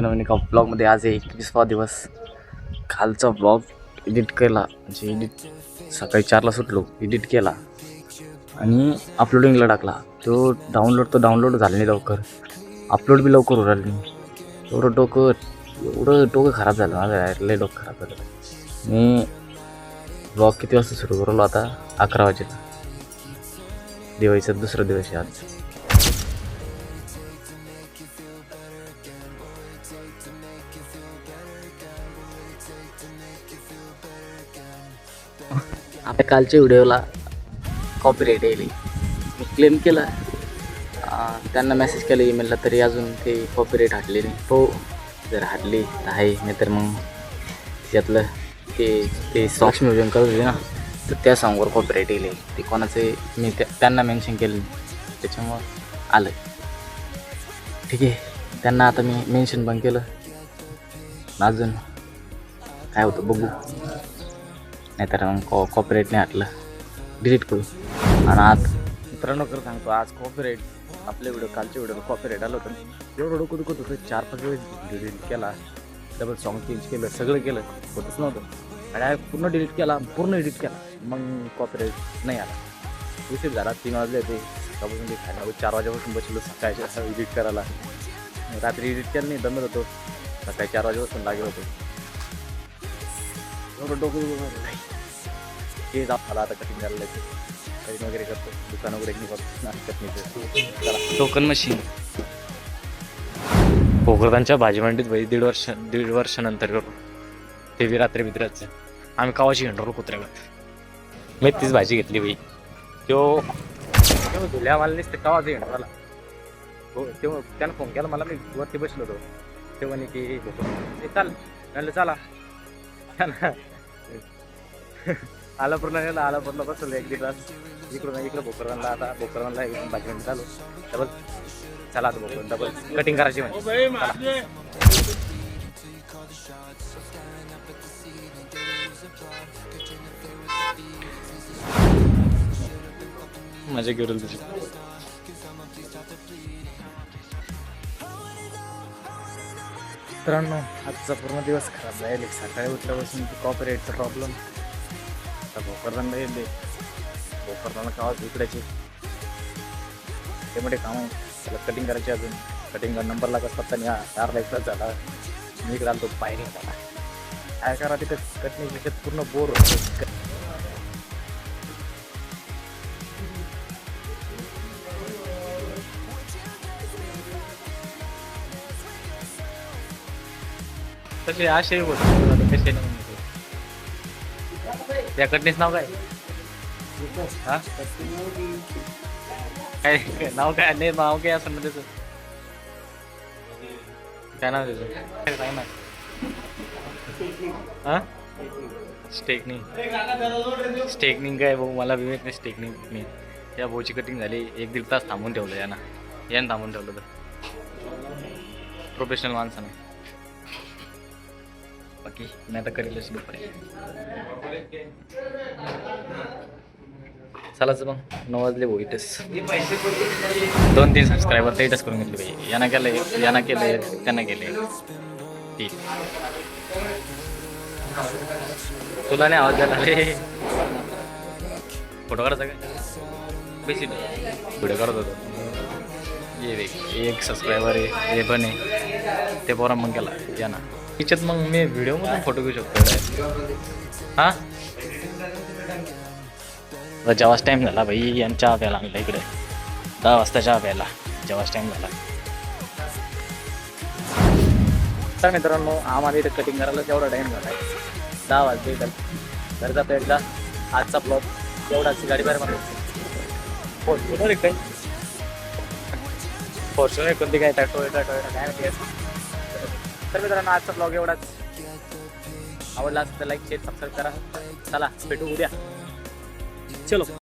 नवीन एका ब्लॉगमध्ये आज एकवीसवा दिवस. कालचा ब्लॉग एडिट केला. म्हणजे एडिट सकाळी चारला सुटलो एडिट केला. आणि अपलोडिंगला टाकला. तो डाउनलोड तो डाउनलोड झाला नाही लवकर. अपलोड बी लवकर होऊ राहिलं नाही. एवढं डोकं एवढं डोकं खराब झालं माझं लय डोकं खराब झालं. मी ब्लॉग किती वाजता सुरू करलो आता? अकरा वाजेला. दिवाळीचा दुसरा दिवस आहे आज. आपल्या कालच्या व्हिडिओला कॉपीराईट येईल मी क्लेम केला. त्यांना मेसेज केला ईमेलला तरी अजून ते कॉपीराईट हटले नाही. हो. जर हटली तर आहे नाहीतर मग त्यातलं ते ते लक्ष्मी पूजन करत होते ना तर त्या सॉंगवर कॉपीराईट येईल ते कोणाचे मी त्या त्यांना मेन्शन केलं नाही. त्याच्यामुळं आलं ठीक आहे. त्यांना आता मी मेन्शन पण केलं. अजून काय होतं बघू. नाहीतर मग कॉ कॉपरेट नाही हटलं डिलीट करू. आणि आज मित्रांनो खरं सांगतो आज कॉपरेट आपले व्हिडिओ कालचे व्हिडिओ कॉपरेट आलं होतं. एवढं डोकं दुखत होतं चार पाच वेळेस डिलीट केला. डबल सॉन्ग चेंज केलं सगळं केलं होतच नव्हतं. आणि पूर्ण डिलीट केला पूर्ण एडिट केला. मग कॉपरेट नाही आला. उशीर झाला तीन वाजले ते सकाळपासून ते म्हणजे खायला चार वाजेपासून बसलो सकाळच्या एडिट करायला. रात्री एडिट केलं नाही दमत होतो. सकाळी चार वाजेपासून लागेल होतो. डोकं होतं. हे जात मला आता कटिंग करायला कटिंग वगैरे करतो. दुकान वगैरे निघतो कटिंग टोकन मशीन भोकरदांच्या भाजी मंडीत भाई दीड वर्ष दीड वर्षानंतर करू. ते बी रात्री मित्राचं आम्ही कावाची हिंडवलो कुत्र्यागत मी तीच भाजी घेतली बाई. तो धुल्या मला नसते कावाचं हिंडवाला हो तेव्हा त्यानं फोन केला मला मी वरती बसलो होतो. तेव्हा म्हणे की "ए, चाल. म्हणलं चला. आलापूरला गेला आलापूरला बसवलं एक दीड तास. इकडून इकडं भोकरदनला आता भोकरदनला एक पाच मिनिट चालू. डबल चला आता भोकरदन डबल कटिंग करायची म्हणजे. मजा घेऊन तुझी. मित्रांनो आजचा पूर्ण दिवस खराब जाईल सकाळी उठल्यापासून कॉपरेटचा प्रॉब्लेम आता भोकरदनला येते भोकरदनला कावाच विकडायचे ते मोठे काम आहे. त्याला कटिंग करायची अजून. कटिंग नंबर लागत पत्ता चार लाईफलाच झाला. मी इकडे आलो पायरी झाला काय करा तिथे? कटिंग विकत पूर्ण बोर होतो. तसे आशय होते. कसे नाही त्या कटणीच नाव काय? हा? काय नाव काय? नाही नाव काय असं ना त्याचं काय नाव त्याचं काय ना हा? स्टेकनिंग स्टेकनिंग काय भाऊ? मला विवेक नाही स्टेकनिंग मी. या भाऊची कटिंग झाली. एक दीड तास थांबून ठेवलं यानं. यानं थांबून ठेवलं तर. प्रोफेशनल माणसाने. बाकी मी आता करेलच दुपारी. चलाच मग नऊ वाजले भाऊ इथेच दोन तीन सबस्क्रायबर तर करून घेतले भाई यांना केलं यांना केलं त्यांना केले ठीक. तुला नाही आवाज द्यायला रे फोटो काढायचा काय बेसिक. व्हिडिओ काढत होतो. ये एक सबस्क्रायबर आहे हे पण आहे. ते पोरा मग केला या ना तिच्यात मग मी व्हिडिओमधून फोटो घेऊ शकतो हां? जेव्हाच टाईम झाला भाई चहा प्यायला आणला इकडे. दहा वाजता चहा प्यायला. जेव्हाच टाईम झाला. तर मित्रांनो आम्हाला इथे कटिंग करायला तेवढा टाईम झाला आहे दहा वाजले तर घरी जातो एकदा. आजचा ब्लॉग एवढाच गाडी बाहेर मारतो फॉर्च्युनर काय? फॉर्च्युनर कोणती काय? टॅटो टॅटो काय माहिती तर मित्रांनो आजचा ब्लॉग एवढाच. आवडला असेल तर लाईक शेअर सबस्क्राईब करा. चला भेटू उद्या. चलो.